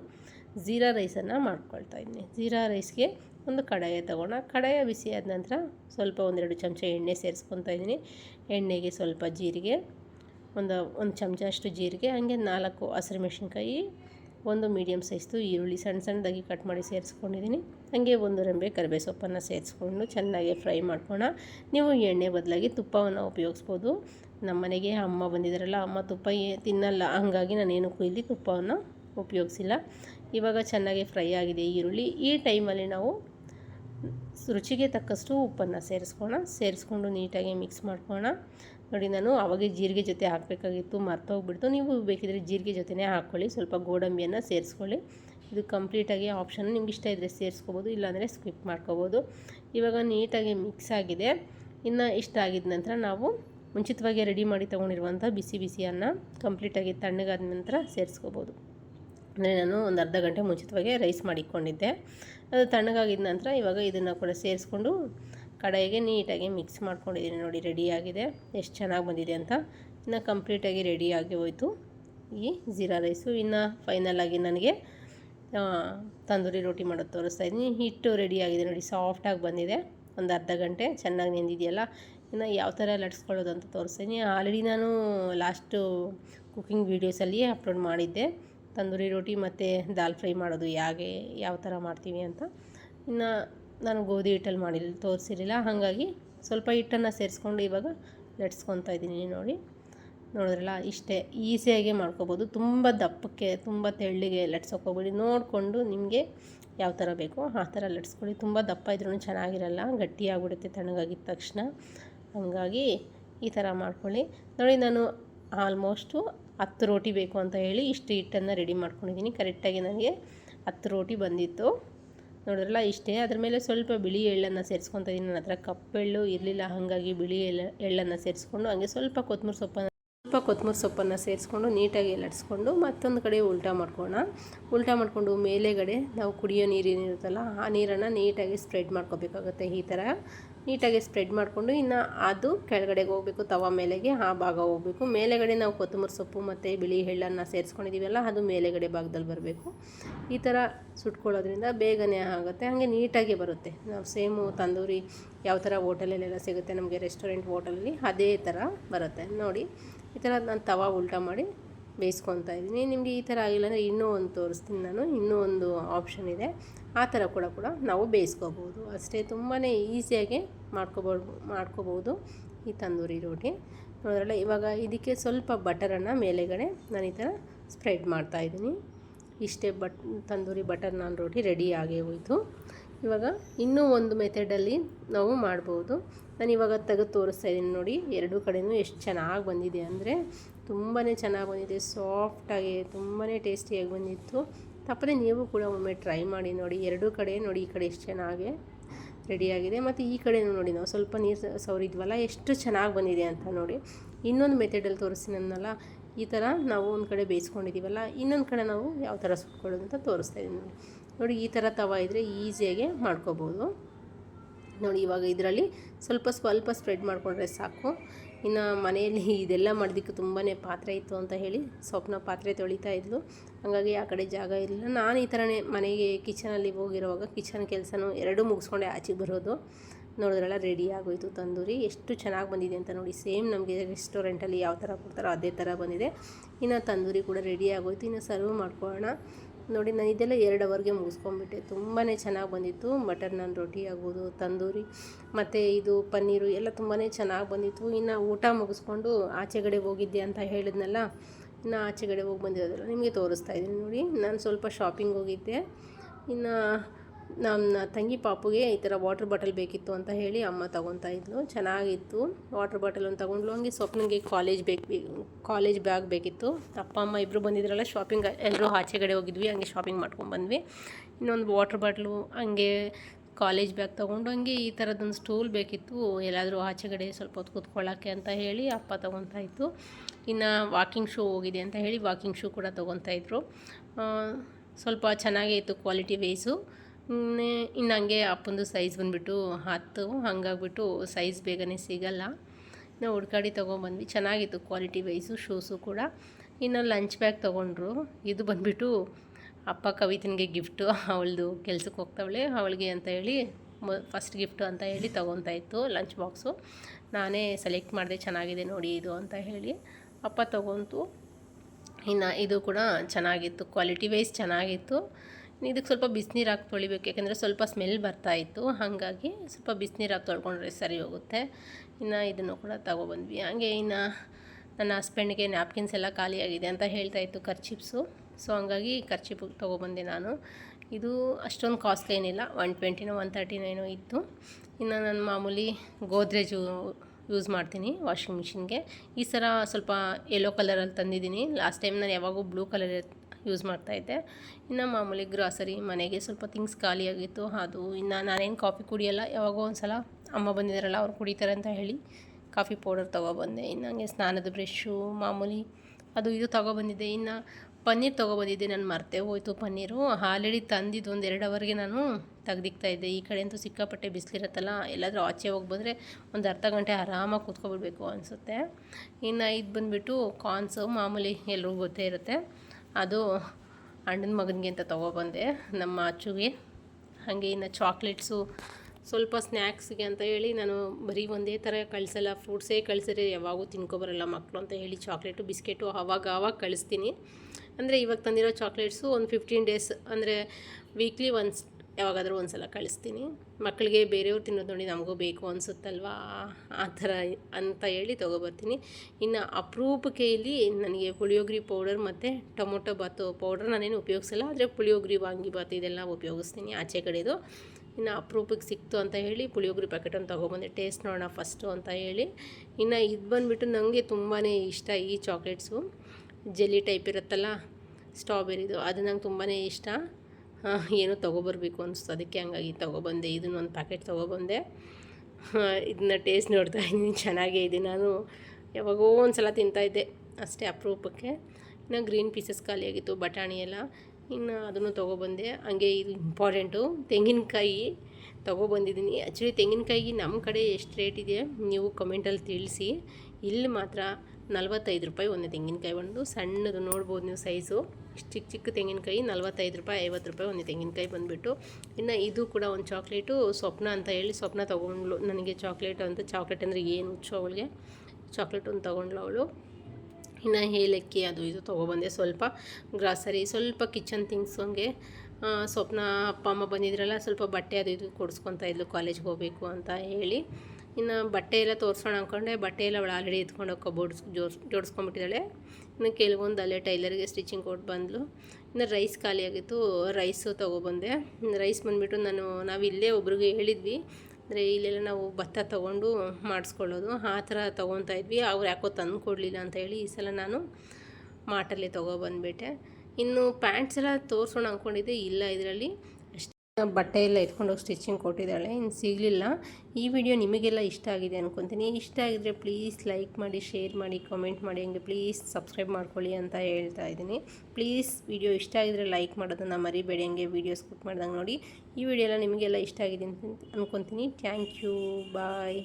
ಜೀರಾ ರೈಸನ್ನು ಮಾಡ್ಕೊಳ್ತಾ ಇದ್ದೀನಿ. ಜೀರಾ ರೈಸ್ಗೆ ಒಂದು ಕಡಾಯ ತಗೋಣ. ಕಡಾಯ ಬಿಸಿ ಆದ ನಂತರ ಸ್ವಲ್ಪ ಒಂದೆರಡು ಚಮಚ ಎಣ್ಣೆ ಸೇರಿಸ್ಕೊತಾ ಇದ್ದೀನಿ. ಎಣ್ಣೆಗೆ ಸ್ವಲ್ಪ ಜೀರಿಗೆ, ಒಂದು ಒಂದು ಚಮಚ ಅಷ್ಟು ಜೀರಿಗೆ, ಹಾಗೆ ನಾಲ್ಕು ಹಸಿರು ಮೆಣಸಿನ್ಕಾಯಿ, ಒಂದು ಮೀಡಿಯಮ್ ಸೈಜ್ದು ಈರುಳ್ಳಿ ಸಣ್ಣ ಸಣ್ಣದಾಗಿ ಕಟ್ ಮಾಡಿ ಸೇರಿಸ್ಕೊಂಡಿದ್ದೀನಿ. ಹಾಗೆ ಒಂದು ರೆಂಬೆ ಕರಿಬೇ ಸೊಪ್ಪನ್ನು ಸೇರಿಸ್ಕೊಂಡು ಚೆನ್ನಾಗಿ ಫ್ರೈ ಮಾಡ್ಕೋಣ. ನೀವು ಎಣ್ಣೆ ಬದಲಾಗಿ ತುಪ್ಪವನ್ನು ಉಪಯೋಗಿಸ್ಬೋದು. ನಮ್ಮ ಮನೆಗೆ ಅಮ್ಮ ಬಂದಿದ್ದಾರಲ್ಲ, ಅಮ್ಮ ತುಪ್ಪ ತಿನ್ನಲ್ಲ, ಹಾಗಾಗಿ ನಾನೇನು ಇಲ್ಲಿ ತುಪ್ಪವನ್ನು ಉಪಯೋಗಿಸಿಲ್ಲ. ಇವಾಗ ಚೆನ್ನಾಗಿ ಫ್ರೈ ಆಗಿದೆ ಈರುಳ್ಳಿ. ಈ ಟೈಮಲ್ಲಿ ನಾವು ರುಚಿಗೆ ತಕ್ಕಷ್ಟು ಉಪ್ಪನ್ನು ಸೇರಿಸ್ಕೋಣ ಸೇರಿಸ್ಕೊಂಡು ನೀಟಾಗಿ ಮಿಕ್ಸ್ ಮಾಡ್ಕೋಣ ನೋಡಿ, ನಾನು ಅವಾಗೆ ಜೀರಿಗೆ ಜೊತೆ ಹಾಕಬೇಕಾಗಿತ್ತು, ಮರ್ತೋಗ್ಬಿಡ್ತು. ನೀವು ಬೇಕಿದ್ರೆ ಜೀರಿಗೆ ಜೊತೆನೇ ಹಾಕ್ಕೊಳ್ಳಿ. ಸ್ವಲ್ಪ ಗೋಡಂಬಿಯನ್ನು ಸೇರಿಸ್ಕೊಳ್ಳಿ. ಇದು ಕಂಪ್ಲೀಟಾಗಿ ಆಪ್ಷನ್ ನಿಮ್ಗೆ ಇಷ್ಟ ಇದ್ದರೆ ಸೇರಿಸ್ಕೋಬೋದು, ಇಲ್ಲಾಂದರೆ ಸ್ಕಿಪ್ ಮಾಡ್ಕೋಬೋದು. ಇವಾಗ ನೀಟಾಗಿ ಮಿಕ್ಸ್ ಆಗಿದೆ. ಇನ್ನು ಇಷ್ಟ ಆಗಿದ ನಂತರ ನಾವು ಮುಂಚಿತವಾಗಿ ರೆಡಿ ಮಾಡಿ ತೊಗೊಂಡಿರುವಂಥ ಬಿಸಿ ಬಿಸಿಯನ್ನು ಕಂಪ್ಲೀಟಾಗಿ ತಣ್ಣಗಾದ ನಂತರ ಸೇರಿಸ್ಕೋಬೋದು. ಅಂದರೆ ನಾನು ಒಂದು ಅರ್ಧ ಗಂಟೆ ಮುಂಚಿತವಾಗಿ ರೈಸ್ ಮಾಡಿಕೊಂಡಿದ್ದೆ. ಅದು ತಣ್ಣಗಾಗಿದ ನಂತರ ಇವಾಗ ಇದನ್ನು ಕೂಡ ಸೇರಿಸ್ಕೊಂಡು ಕಡಾಯಿಗೆ ನೀಟಾಗಿ ಮಿಕ್ಸ್ ಮಾಡ್ಕೊಂಡಿದ್ದೀನಿ ನೋಡಿ ರೆಡಿಯಾಗಿದೆ ಎಷ್ಟು ಚೆನ್ನಾಗಿ ಬಂದಿದೆ ಅಂತ. ಇನ್ನು ಕಂಪ್ಲೀಟಾಗಿ ರೆಡಿಯಾಗಿ ಹೋಯಿತು. ಈ ಜೀರಾ ರೈಸು ಇನ್ನು ಫೈನಲಾಗಿ ನನಗೆ ತಂದೂರಿ ರೋಟಿ ಮಾಡೋದು ತೋರಿಸ್ತಾ ಇದ್ದೀನಿ. ಹಿಟ್ಟು ರೆಡಿಯಾಗಿದೆ ನೋಡಿ ಸಾಫ್ಟಾಗಿ ಬಂದಿದೆ. ಒಂದು ಅರ್ಧ ಗಂಟೆ ಚೆನ್ನಾಗಿ ನೆಂದಿದೆಯಲ್ಲ. ಇನ್ನು ಯಾವ ಥರ ಲಟ್ಸ್ಕೊಳ್ಳೋದು ಅಂತ ತೋರಿಸ್ತೀನಿ ಆಲ್ರೆಡಿ ನಾನು ಲಾಸ್ಟು ಕುಕ್ಕಿಂಗ್ ವೀಡಿಯೋಸಲ್ಲಿಯೇ ಅಪ್ಲೋಡ್ ಮಾಡಿದ್ದೆ. ತಂದೂರಿ ರೋಟಿ ಮತ್ತು ದಾಲ್ ಫ್ರೈ ಮಾಡೋದು ಹೇಗೆ, ಯಾವ ಥರ ಮಾಡ್ತೀವಿ ಅಂತ. ಇನ್ನು ನಾನು ಗೋಧಿ ಹಿಟ್ಟಲ್ಲಿ ಮಾಡಿಲ್ಲ ತೋರಿಸಿರಲಿಲ್ಲ. ಹಾಗಾಗಿ ಸ್ವಲ್ಪ ಹಿಟ್ಟನ್ನು ಸೇರಿಸ್ಕೊಂಡು ಇವಾಗ ಲಟ್ಸ್ಕೊತಾ ಇದ್ದೀನಿ ನೋಡಿ. ನೋಡಿದ್ರಲ್ಲ, ಇಷ್ಟೇ ಈಸಿಯಾಗಿ ಮಾಡ್ಕೋಬೋದು. ತುಂಬ ದಪ್ಪಕ್ಕೆ, ತುಂಬ ತೆಳ್ಳಿಗೆ ಲಟ್ಸೋಕೆ ಹೋಗ್ಬೇಡಿ. ನೋಡಿಕೊಂಡು ನಿಮಗೆ ಯಾವ ಥರ ಬೇಕೋ ಆ ಥರ ಲಟ್ಸ್ಕೊಳ್ಳಿ. ತುಂಬ ದಪ್ಪ ಇದ್ರೂ ಚೆನ್ನಾಗಿರಲ್ಲ, ಗಟ್ಟಿಯಾಗ್ಬಿಡುತ್ತೆ ತಣ್ಣಗಾಗಿದ್ದ ತಕ್ಷಣ. ಹಾಗಾಗಿ ಈ ಥರ ಮಾಡ್ಕೊಳ್ಳಿ. ನೋಡಿ, ನಾನು ಆಲ್ಮೋಸ್ಟು ಹತ್ತು ರೋಟಿ ಬೇಕು ಅಂತ ಹೇಳಿ ಇಷ್ಟು ಹಿಟ್ಟನ್ನು ರೆಡಿ ಮಾಡ್ಕೊಂಡಿದ್ದೀನಿ. ಕರೆಕ್ಟಾಗಿ ನನಗೆ ಹತ್ತು ರೋಟಿ ಬಂದಿತ್ತು. ನೋಡಿದ್ರಲ್ಲ, ಇಷ್ಟೇ. ಅದ್ರ ಮೇಲೆ ಸ್ವಲ್ಪ ಬಿಳಿ ಎಳ್ಳನ್ನು ಸೇರಿಸ್ಕೊತ ಇದ್ದೀನಿ ನನ್ನ ಹತ್ರ ಕಪ್ಪೆಳ್ಳು ಇರಲಿಲ್ಲ, ಹಾಗಾಗಿ ಬಿಳಿ ಎಳ್ಳ, ಎಳ್ಳನ್ನು ಸೇರಿಸ್ಕೊಂಡು, ಹಾಗೆ ಸ್ವಲ್ಪ ಕೊತ್ತಂಬರಿ ಸೊಪ್ಪನ್ನು, ಸ್ವಲ್ಪ ಕೊತ್ತಂಬರಿ ಸೊಪ್ಪನ್ನು ಸೇರಿಸ್ಕೊಂಡು, ನೀಟಾಗಿ ಲಟ್ಸ್ಕೊಂಡು ಮತ್ತೊಂದು ಕಡೆ ಉಲ್ಟಾ ಮಾಡ್ಕೋಣ ಉಲ್ಟಾ ಮಾಡಿಕೊಂಡು ಮೇಲೆಗಡೆ ನಾವು ಕುಡಿಯೋ ನೀರೇನಿರುತ್ತಲ್ಲ ಆ ನೀರನ್ನು ನೀಟಾಗಿ ಸ್ಪ್ರೆಡ್ ಮಾಡ್ಕೋಬೇಕಾಗುತ್ತೆ ಈ ಥರ. ನೀಟಾಗಿ ಸ್ಪ್ರೆಡ್ ಮಾಡಿಕೊಂಡು ಇನ್ನು ಅದು ಕೆಳಗಡೆಗೆ ಹೋಗಬೇಕು, ತವ ಮೇಲೆಗೆ ಆ ಭಾಗ ಹೋಗಬೇಕು. ಮೇಲೆಗಡೆ ನಾವು ಕೊತ್ತಂಬರಿ ಸೊಪ್ಪು ಮತ್ತು ಬಿಳಿ ಎಳ್ಳನ್ನು ಸೇರಿಸ್ಕೊಂಡಿದ್ದೀವಲ್ಲ, ಅದು ಮೇಲೆಗಡೆ ಭಾಗದಲ್ಲಿ ಬರಬೇಕು. ಈ ಥರ ಸುಟ್ಕೊಳ್ಳೋದ್ರಿಂದ ಬೇಗನೆ ಆಗುತ್ತೆ, ಹಾಗೆ ನೀಟಾಗಿ ಬರುತ್ತೆ. ನಾವು ಸೇಮು, ತಂದೂರಿ ಯಾವ ಥರ ಹೋಟೆಲಲ್ಲೆಲ್ಲ ಸಿಗುತ್ತೆ ನಮಗೆ ರೆಸ್ಟೋರೆಂಟ್ ಹೋಟೆಲಲ್ಲಿ ಅದೇ ಥರ ಬರುತ್ತೆ. ನೋಡಿ, ಈ ಥರ ನಾನು ತವ ಉಲ್ಟಾ ಮಾಡಿ ಬೇಯಿಸ್ಕೊತಾ ಇದ್ದೀನಿ. ನಿಮಗೆ ಈ ಥರ ಆಗಿಲ್ಲ ಅಂದರೆ ಇನ್ನೂ ಒಂದು ತೋರಿಸ್ತೀನಿ ನಾನು. ಇನ್ನೂ ಒಂದು ಆಪ್ಷನ್ ಇದೆ. ಆ ಥರ ಕೂಡ ಕೂಡ ನಾವು ಬೇಯಿಸ್ಕೋಬೋದು. ಅಷ್ಟೇ ತುಂಬಾ ಈಸಿಯಾಗಿ ಮಾಡ್ಕೋಬೋದು ಮಾಡ್ಕೋಬೋದು ಈ ತಂದೂರಿ ರೋಟಿ. ನೋಡಿದ್ರಲ್ಲ ಇವಾಗ ಇದಕ್ಕೆ ಸ್ವಲ್ಪ ಬಟರನ್ನು ಮೇಲೆಗಡೆ ನಾನು ಈ ಥರ ಸ್ಪ್ರೆಡ್ ಮಾಡ್ತಾಯಿದ್ದೀನಿ ಇಷ್ಟೇ but, tandoori butter naan roti ready ಆಗೇ ಹೋಯಿತು. ಇವಾಗ ಇನ್ನೂ ಒಂದು ಮೆಥಡಲ್ಲಿ ನಾವು ಮಾಡ್ಬೋದು. ನಾನು ಇವಾಗ ತೆಗೆದು ತೋರಿಸ್ತಾ ಇದ್ದೀನಿ ನೋಡಿ, ಎರಡೂ ಕಡೆಯೂ ಎಷ್ಟು ಚೆನ್ನಾಗಿ ಬಂದಿದೆ ಅಂದರೆ ತುಂಬಾ ಚೆನ್ನಾಗಿ ಬಂದಿದೆ ಸಾಫ್ಟಾಗಿ ತುಂಬಾ ಟೇಸ್ಟಿಯಾಗಿ ಬಂದಿತ್ತು. ತಪ್ಪದೆ ನೀವು ಕೂಡ ಒಮ್ಮೆ ಟ್ರೈ ಮಾಡಿ ನೋಡಿ, ಎರಡೂ ಕಡೆ ನೋಡಿ, ಈ ಕಡೆ ಎಷ್ಟು ಚೆನ್ನಾಗಿ ರೆಡಿಯಾಗಿದೆ ಮತ್ತು ಈ ಕಡೆಯೂ ನೋಡಿ ನಾವು ಸ್ವಲ್ಪ ನೀರು ಸವರಿದ್ವಲ್ಲ, ಎಷ್ಟು ಚೆನ್ನಾಗಿ ಬಂದಿದೆ ಅಂತ ನೋಡಿ. ಇನ್ನೊಂದು ಮೆಥಡಲ್ಲಿ ತೋರಿಸಿನಲ್ಲ ಈ ಥರ ನಾವು ಒಂದು ಕಡೆ ಬೇಯಿಸ್ಕೊಂಡಿದ್ದೀವಲ್ಲ ಇನ್ನೊಂದು ಕಡೆ ನಾವು ಯಾವ ಥರ ಸುಟ್ಕೊಳ್ಳೋದು ಅಂತ ತೋರಿಸ್ತಾ ಇದ್ದೀನಿ ನೋಡಿ. ನೋಡಿ, ಈ ಥರ ತವ ಇದ್ದರೆ ಈಸಿಯಾಗಿ ಮಾಡ್ಕೋಬೋದು. ನೋಡಿ, ಇವಾಗ ಇದರಲ್ಲಿ ಸ್ವಲ್ಪ ಸ್ವಲ್ಪ ಸ್ಪ್ರೆಡ್ ಮಾಡಿಕೊಂಡ್ರೆ ಸಾಕು. ಇನ್ನು ಮನೆಯಲ್ಲಿ ಇದೆಲ್ಲ ಮಾಡೋದಕ್ಕೆ ತುಂಬಾ ಪಾತ್ರೆ ಇತ್ತು ಅಂತ ಹೇಳಿ ಸ್ವಪ್ನ ಪಾತ್ರೆ ತೊಳಿತಾ ಇದ್ಲು. ಹಾಗಾಗಿ ಆ ಕಡೆ ಜಾಗ ಇರಲಿಲ್ಲ. ನಾನು ಈ ಥರನೇ ಮನೆಗೆ ಕಿಚನಲ್ಲಿ ಹೋಗಿರುವಾಗ ಕಿಚನ್ ಕೆಲಸನೂ ಎರಡೂ ಮುಗಿಸ್ಕೊಂಡೆ ಆಚೆಗೆ ಬರೋದು. ನೋಡಿದ್ರೆಲ್ಲ ರೆಡಿ ಆಗೋಯ್ತು ತಂದೂರಿ. ಎಷ್ಟು ಚೆನ್ನಾಗಿ ಬಂದಿದೆ ಅಂತ ನೋಡಿ. ಸೇಮ್ ನಮಗೆ ರೆಸ್ಟೋರೆಂಟಲ್ಲಿ ಯಾವ ಥರ ಕೊಡ್ತಾರೋ ಅದೇ ಥರ ಬಂದಿದೆ. ಇನ್ನು ತಂದೂರಿ ಕೂಡ ರೆಡಿ ಆಗೋಯ್ತು. ಇನ್ನು ಸರ್ವ್ ಮಾಡ್ಕೊಳ್ಳೋಣ. ನೋಡಿ, ನಾನು ಇದೆಲ್ಲ ಎರಡು ಅವರ್ಗೆ ಮುಗಿಸ್ಕೊಂಬಿಟ್ಟೆ ತುಂಬಾ ಚೆನ್ನಾಗಿ ಬಂದಿತ್ತು. ಮಟನ್ ನಾನು ರೊಟ್ಟಿ ಆಗ್ಬೋದು, ತಂದೂರಿ, ಮತ್ತು ಇದು ಪನ್ನೀರು ಎಲ್ಲ ತುಂಬಾ ಚೆನ್ನಾಗಿ ಬಂದಿತ್ತು. ಇನ್ನು ಊಟ ಮುಗಿಸ್ಕೊಂಡು ಆಚೆಗಡೆ ಹೋಗಿದ್ದೆ ಅಂತ ಹೇಳಿದ್ನಲ್ಲ, ಇನ್ನು ಆಚೆಗಡೆ ಹೋಗಿ ಬಂದಿರೋದಿಲ್ಲ ನಿಮಗೆ ತೋರಿಸ್ತಾ ಇದ್ದೀನಿ ನೋಡಿ. ನಾನು ಸ್ವಲ್ಪ ಶಾಪಿಂಗ್ ಹೋಗಿದ್ದೆ. ಇನ್ನು ನಮ್ಮ ತಂಗಿ ಪಾಪುಗೆ ಈ ಥರ ವಾಟರ್ ಬಾಟಲ್ ಬೇಕಿತ್ತು ಅಂತ ಹೇಳಿ ಅಮ್ಮ ತಗೊತಾ ಇದ್ಲು. ಚೆನ್ನಾಗಿತ್ತು. ವಾಟರ್ ಬಾಟಲ್ ಒಂದು ತಗೊಂಡ್ಲು ಹಂಗೆ ಸ್ವಪ್ನಂಗೆ ಕಾಲೇಜ್ ಬೇಕು ಕಾಲೇಜ್ ಬ್ಯಾಗ್ ಬೇಕಿತ್ತು. ಅಪ್ಪ, ಅಮ್ಮ ಇಬ್ಬರು ಬಂದಿದ್ರಲ್ಲ ಶಾಪಿಂಗ್ ಎಲ್ಲರೂ ಆಚೆಗಡೆ ಹೋಗಿದ್ವಿ. ಹಂಗೆ ಶಾಪಿಂಗ್ ಮಾಡ್ಕೊಂಡು ಬಂದ್ವಿ. ಇನ್ನೊಂದು ವಾಟರ್ ಬಾಟ್ಲು ಹಂಗೆ ಕಾಲೇಜ್ ಬ್ಯಾಗ್ ತೊಗೊಂಡು ಹಂಗೆ ಈ ಥರದ್ದೊಂದು ಸ್ಟೂಲ್ ಬೇಕಿತ್ತು. ಎಲ್ಲಾದರೂ ಆಚೆಗಡೆ ಸ್ವಲ್ಪ ಹೊತ್ತು ಕೂತ್ಕೊಳ್ಳೋಕ್ಕೆ ಅಂತ ಹೇಳಿ ಅಪ್ಪ ತೊಗೊತಾ ಇತ್ತು. ಇನ್ನು ವಾಕಿಂಗ್ ಶೂ ಹೋಗಿದೆ ಅಂತ ಹೇಳಿ ವಾಕಿಂಗ್ ಶೂ ಕೂಡ ತೊಗೊತಾ ಇದ್ರು. ಸ್ವಲ್ಪ ಚೆನ್ನಾಗೇ ಇತ್ತು ಕ್ವಾಲಿಟಿ ವೈಸು ಇನ್ನು ಹಂಗೆ ಅಪ್ಪಂದು ಸೈಜ್ ಬಂದುಬಿಟ್ಟು ಹತ್ತು, ಹಂಗಾಗ್ಬಿಟ್ಟು ಸೈಜ್ ಬೇಗನೆ ಸಿಗಲ್ಲ. ನಾವು ಹುಡ್ಕಾಡಿ ತೊಗೊಂಬಂದ್ವಿ. ಚೆನ್ನಾಗಿತ್ತು ಕ್ವಾಲಿಟಿ ವೈಸು ಶೂಸು ಕೂಡ. ಇನ್ನು ಲಂಚ್ ಬ್ಯಾಗ್ ತೊಗೊಂಡ್ರು. ಇದು ಬಂದುಬಿಟ್ಟು ಅಪ್ಪ ಕವಿತನಿಗೆ ಗಿಫ್ಟು ಅವಳದು ಕೆಲ್ಸಕ್ಕೆ ಹೋಗ್ತಾವಳೆ. ಅವಳಿಗೆ ಅಂತ ಹೇಳಿ ಮ ಫಸ್ಟ್ ಗಿಫ್ಟು ಅಂತ ಹೇಳಿ ಇತ್ತು ಲಂಚ್ ಬಾಕ್ಸು ನಾನೇ ಸೆಲೆಕ್ಟ್ ಮಾಡಿದೆ. ಚೆನ್ನಾಗಿದೆ ನೋಡಿ ಇದು ಅಂತ ಹೇಳಿ ಅಪ್ಪ ತೊಗೊಂತು. ಇನ್ನು ಇದು ಕೂಡ ಚೆನ್ನಾಗಿತ್ತು. ಕ್ವಾಲಿಟಿ ವೈಸ್ ಚೆನ್ನಾಗಿತ್ತು. ಇದಕ್ಕೆ ಸ್ವಲ್ಪ ಬಿಸಿನೀರು ಹಾಕಿ ತೊಳಿಬೇಕು ಯಾಕೆಂದರೆ ಸ್ವಲ್ಪ ಸ್ಮೆಲ್ ಬರ್ತಾಯಿತ್ತು ಹಾಗಾಗಿ ಸ್ವಲ್ಪ ಬಿಸಿನೀರು ಹಾಕಿ ತೊಳ್ಕೊಂಡ್ರೆ ಸರಿ ಹೋಗುತ್ತೆ. ಇನ್ನು ಇದನ್ನು ಕೂಡ ತಗೊಬಂದ್ವಿ. ಹಾಗೆ ಇನ್ನು ನನ್ನ ಹಸ್ಬೆಂಡ್ಗೆ ನ್ಯಾಪ್ಕಿನ್ಸ್ ಎಲ್ಲ ಖಾಲಿಯಾಗಿದೆ ಅಂತ ಹೇಳ್ತಾ ಇತ್ತು ಖರ್ಚಿಪ್ಸು. ಸೊ ಹಂಗಾಗಿ ಖರ್ಚಿಪ್ ತೊಗೊಬಂದೆ ನಾನು. ಇದು ಅಷ್ಟೊಂದು ಕಾಸ್ಟ್ಲಿ ಏನಿಲ್ಲ ಒನ್ ಟ್ವೆಂಟಿನೋ ಒನ್ ತರ್ಟಿ ನೈನೋ ಇತ್ತು. ಇನ್ನು ನಾನು ಮಾಮೂಲಿ ಗೋದ್ರೇಜು ಯೂಸ್ ಮಾಡ್ತೀನಿ ವಾಷಿಂಗ್ ಮಿಷಿನ್ಗೆ ಈ ಸಲ ಸ್ವಲ್ಪ ಯೆಲ್ಲೋ ಕಲರಲ್ಲಿ ತಂದಿದ್ದೀನಿ. ಲಾಸ್ಟ್ ಟೈಮ್ ನಾನು ಯಾವಾಗೂ ಬ್ಲೂ ಕಲರ್ ಯೂಸ್ ಮಾಡ್ತಾಯಿದ್ದೆ ಇನ್ನು ಮಾಮೂಲಿ ಗ್ರಾಸರಿ, ಮನೆಗೆ ಸ್ವಲ್ಪ ಥಿಂಗ್ಸ್ ಖಾಲಿಯಾಗಿತ್ತು ಅದು ಇನ್ನು ನಾನೇನು ಕಾಫಿ ಕುಡಿಯಲ್ಲ, ಯಾವಾಗೋ ಒಂದು ಸಲ ಅಮ್ಮ ಬಂದಿದ್ದಾರಲ್ಲ ಅವ್ರು ಕುಡಿತಾರೆ ಅಂತ ಹೇಳಿ ಕಾಫಿ ಪೌಡರ್ ತೊಗೊಬಂದೆ. ಇನ್ನು ಹಂಗೆ ಸ್ನಾನದ ಬ್ರಷ್ಷು ಮಾಮೂಲಿ ಅದು ಇದು ತೊಗೊಬಂದಿದ್ದೆ. ಇನ್ನು ಪನ್ನೀರ್ ತೊಗೊಬಂದಿದ್ದೆ, ನಾನು ಮರ್ತೆ ಹೋಯ್ತು ಪನ್ನೀರು. ಆಲ್ರೆಡಿ ತಂದಿದ್ದು ಒಂದು ಎರಡು ಅವರ್ಗೆ ನಾನು ತೆಗ್ದಿಕ್ತಾ ಇದ್ದೆ. ಈ ಕಡೆ ಅಂತೂ ಸಿಕ್ಕಾಪಟ್ಟೆ ಬಿಸಿಲಿರುತ್ತಲ್ಲ, ಎಲ್ಲಾದರೂ ಆಚೆ ಹೋಗಿ ಬಂದರೆ ಒಂದು ಅರ್ಧ ಗಂಟೆ ಆರಾಮಾಗಿ ಕೂತ್ಕೊಬಿಡ್ಬೇಕು ಅನಿಸುತ್ತೆ. ಇನ್ನು ಇದು ಬಂದುಬಿಟ್ಟು ಕಾರ್ನ್ಸು ಮಾಮೂಲಿ ಎಲ್ಲರೂ ಗೊತ್ತೇ ಇರುತ್ತೆ. ಅದು ಅಣ್ಣನ ಮಗನಿಗೆ ಅಂತ ತೊಗೊಬಂದೆ, ನಮ್ಮ ಅಚ್ಚುಗೆ. ಹಾಗೆ ಇನ್ನು ಚಾಕ್ಲೇಟ್ಸು, ಸ್ವಲ್ಪ ಸ್ನ್ಯಾಕ್ಸ್ಗೆ ಅಂತ ಹೇಳಿ ನಾನು ಬರೀ ಒಂದೇ ಥರ ಕಳಿಸಲ್ಲ, ಫ್ರೂಟ್ಸೇ ಕಳಿಸಿದ್ರೆ ಯಾವಾಗೂ ತಿನ್ಕೊಬರಲ್ಲ ಮಕ್ಕಳು ಅಂತ ಹೇಳಿ ಚಾಕ್ಲೇಟು, ಬಿಸ್ಕೆಟು ಆವಾಗ ಆವಾಗ ಕಳಿಸ್ತೀನಿ. ಅಂದರೆ ಇವಾಗ ತಂದಿರೋ ಚಾಕ್ಲೇಟ್ಸು ಒಂದು ಫಿಫ್ಟೀನ್ ಡೇಸ್, ಅಂದರೆ ವೀಕ್ಲಿ ಒನ್ಸ್ ಯಾವಾಗಾದರೂ ಒಂದು ಸಲ ಕಳಿಸ್ತೀನಿ. ಮಕ್ಕಳಿಗೆ ಬೇರೆಯವ್ರು ತಿನ್ನೋದು ನೋಡಿ ನಮಗೂ ಬೇಕು ಅನಿಸುತ್ತಲ್ವಾ? ಆ ಥರ ಅಂತ ಹೇಳಿ ತೊಗೊಬರ್ತೀನಿ. ಇನ್ನು ಅಪರೂಪಕ್ಕೆ ಇಲ್ಲಿ ನನಗೆ ಪುಳಿಯೋಗ್ರಿ ಪೌಡರ್ ಮತ್ತು ಟೊಮೊಟೊ ಬಾತು ಪೌಡರ್ ನಾನೇನು ಉಪಯೋಗಿಸಲ್ಲ, ಆದರೆ ವಾಂಗಿ ವಾಂಗಿಬಾತು ಇದೆಲ್ಲ ಉಪಯೋಗಿಸ್ತೀನಿ ಆಚೆ ಕಡೆದು. ಇನ್ನು ಅಪರೂಪಕ್ಕೆ ಸಿಕ್ತು ಅಂತ ಹೇಳಿ ಪುಳಿಯೋಗ್ರಿ ಪ್ಯಾಕೆಟನ್ನು ತೊಗೊಬಂದೆ, ಟೇಸ್ಟ್ ನೋಡೋಣ ಫಸ್ಟು ಅಂತ ಹೇಳಿ. ಇನ್ನು ಇದು ಬಂದುಬಿಟ್ಟು ನನಗೆ ತುಂಬಾ ಇಷ್ಟ ಈ ಚಾಕ್ಲೇಟ್ಸು. ಜೆಲ್ಲಿ ಟೈಪ್ ಇರುತ್ತಲ್ಲ, ಸ್ಟ್ರಾಬೆರಿದು, ಅದು ನಂಗೆ ತುಂಬಾ ಇಷ್ಟ. ಏನೋ ತೊಗೊಬರ್ಬೇಕು ಅನಿಸ್ತು. ಅದಕ್ಕೆ ಹಂಗಾಗಿ ತೊಗೊಬಂದೆ. ಇದನ್ನ ಒಂದು ಪ್ಯಾಕೆಟ್ ತೊಗೊಬಂದೆ. ಇದನ್ನ ಟೇಸ್ಟ್ ನೋಡ್ತಾ ಇದ್ದೀನಿ. ಚೆನ್ನಾಗೇ ಇದೆ. ನಾನು ಯಾವಾಗೋ ಒಂದು ಸಲ ತಿಂತಾಯಿದ್ದೆ ಅಷ್ಟೇ ಅಪರೂಪಕ್ಕೆ. ಇನ್ನು ಗ್ರೀನ್ ಪೀಸಸ್ ಖಾಲಿಯಾಗಿತ್ತು ಬಟಾಣಿ ಎಲ್ಲ. ಇನ್ನು ಅದನ್ನು ತೊಗೊಬಂದೆ. ಹಂಗೆ ಇದು ಇಂಪಾರ್ಟೆಂಟು ತೆಂಗಿನಕಾಯಿ ತೊಗೊಬಂದಿದ್ದೀನಿ. ಆ್ಯಕ್ಚುಲಿ ತೆಂಗಿನಕಾಯಿ ನಮ್ಮ ಕಡೆ ಎಷ್ಟು ರೇಟ್ ಇದೆ? ನೀವು ಕಮೆಂಟಲ್ಲಿ ತಿಳಿಸಿ. ಇಲ್ಲಿ ಮಾತ್ರ ನಲ್ವತ್ತೈದು ರೂಪಾಯಿ ಒಂದು ತೆಂಗಿನಕಾಯಿ ಒಂದು. ಸಣ್ಣದು ನೋಡ್ಬೋದು ನೀವು ಸೈಜು. ಚಿಕ್ಕ ಚಿಕ್ಕ ತೆಂಗಿನಕಾಯಿ ನಲ್ವತ್ತೈದು ರೂಪಾಯಿ, ಐವತ್ತು ರೂಪಾಯಿ ಒಂದು ತೆಂಗಿನಕಾಯಿ ಬಂದುಬಿಟ್ಟು. ಇನ್ನು ಇದು ಕೂಡ ಒಂದು ಚಾಕ್ಲೇಟು. ಸ್ವಪ್ನ ಅಂತ ಹೇಳಿ ಸ್ವಪ್ನ ತೊಗೊಂಡ್ಳು. ನನಗೆ ಚಾಕ್ಲೇಟ್ ಅಂತ, ಚಾಕ್ಲೇಟ್ ಅಂದರೆ ಏನು ಹುಚ್ಚು ಅವಳಿಗೆ? ಚಾಕ್ಲೇಟ್ ಒಂದು ತೊಗೊಂಡ್ಳು ಅವಳು. ಇನ್ನು ಏಲಕ್ಕಿ ಅದು ಇದು ತೊಗೊಬಂದೆ ಸ್ವಲ್ಪ ಗ್ರಾಸರಿ, ಸ್ವಲ್ಪ ಕಿಚನ್ ಥಿಂಗ್ಸ್ ಹಂಗೆ. ಸ್ವಪ್ನ ಅಪ್ಪ ಅಮ್ಮ ಬಂದಿದ್ರಲ್ಲ, ಸ್ವಲ್ಪ ಬಟ್ಟೆ ಅದು ಇದು ಕೊಡಿಸ್ಕೊತಾ ಇದ್ಲು ಕಾಲೇಜ್ಗೆ ಹೋಗಬೇಕು ಅಂತ ಹೇಳಿ. ಇನ್ನು ಬಟ್ಟೆ ಎಲ್ಲ ತೋರಿಸೋಣ ಅಂದ್ಕೊಂಡೆ. ಬಟ್ಟೆ ಎಲ್ಲ ಅವಳು ಆಲ್ರೆಡಿ ಎತ್ಕೊಂಡು ಕಬೋರ್ಡ್ಸ್ ಜೋಡ್ಸ್ ಜೋಡಿಸ್ಕೊಂಬಿಟ್ಟಿದ್ದಾಳೆ ಇನ್ನು ಕೆಲವೊಂದು ಅಲ್ಲೇ ಟೈಲರ್ಗೆ ಸ್ಟಿಚಿಂಗ್ ಕೊಟ್ಟು ಬಂದಳು ಇನ್ನು ರೈಸ್ ಖಾಲಿಯಾಗಿತ್ತು ರೈಸು ತೊಗೊಬಂದೆ. ರೈಸ್ ಬಂದುಬಿಟ್ಟು ನಾನು, ನಾವು ಇಲ್ಲೇ ಒಬ್ರಿಗೆ ಹೇಳಿದ್ವಿ. ಅಂದರೆ ಇಲ್ಲೆಲ್ಲ ನಾವು ಭತ್ತ ತೊಗೊಂಡು ಮಾಡಿಸ್ಕೊಳ್ಳೋದು. ಆ ಥರ ತೊಗೊತಾ ಇದ್ವಿ. ಅವ್ರು ಯಾಕೋ ತಂದು ಕೊಡಲಿಲ್ಲ ಅಂತ ಹೇಳಿ ಈ ಸಲ ನಾನು ಮಾರ್ಟಲ್ಲೇ ತೊಗೊಬಂದ್ಬಿಟ್ಟೆ. ಇನ್ನು ಪ್ಯಾಂಟ್ಸ್ ಎಲ್ಲ ತೋರಿಸೋಣ ಅಂದ್ಕೊಂಡಿದ್ದೆ. ಇಲ್ಲ ಇದರಲ್ಲಿ. ಬಟ್ಟೆ ಎಲ್ಲ ಎತ್ಕೊಂಡೋಗಿ ಸ್ಟಿಚಿಂಗ್ ಕೊಟ್ಟಿದ್ದಾಳೆ. ಇನ್ನು ಸಿಗಲಿಲ್ಲ. ಈ ವಿಡಿಯೋ ನಿಮಗೆಲ್ಲ ಇಷ್ಟ ಆಗಿದೆ ಅನ್ಕೊತೀನಿ. ಇಷ್ಟ ಆಗಿದ್ರೆ ಪ್ಲೀಸ್ ಲೈಕ್ ಮಾಡಿ, ಶೇರ್ ಮಾಡಿ, ಕಮೆಂಟ್ ಮಾಡಿ. ಹಂಗೆ ಪ್ಲೀಸ್ ಸಬ್ಸ್ಕ್ರೈಬ್ ಮಾಡ್ಕೊಳ್ಳಿ ಅಂತ ಹೇಳ್ತಾ ಇದ್ದೀನಿ. ಪ್ಲೀಸ್ ವಿಡಿಯೋ ಇಷ್ಟ ಆಗಿದ್ರೆ ಲೈಕ್ ಮಾಡೋದನ್ನು ಮರಿಬೇಡಿ. ಹಂಗೆ ವೀಡಿಯೋ ಸ್ಕಿಪ್ ಮಾಡ್ದಂಗೆ ನೋಡಿ. ಈ ವಿಡಿಯೋ ಎಲ್ಲ ನಿಮಗೆಲ್ಲ ಇಷ್ಟ ಆಗಿದೆ ಅಂತ ಅನ್ಕೊತೀನಿ. Thank you. ಬಾಯ್.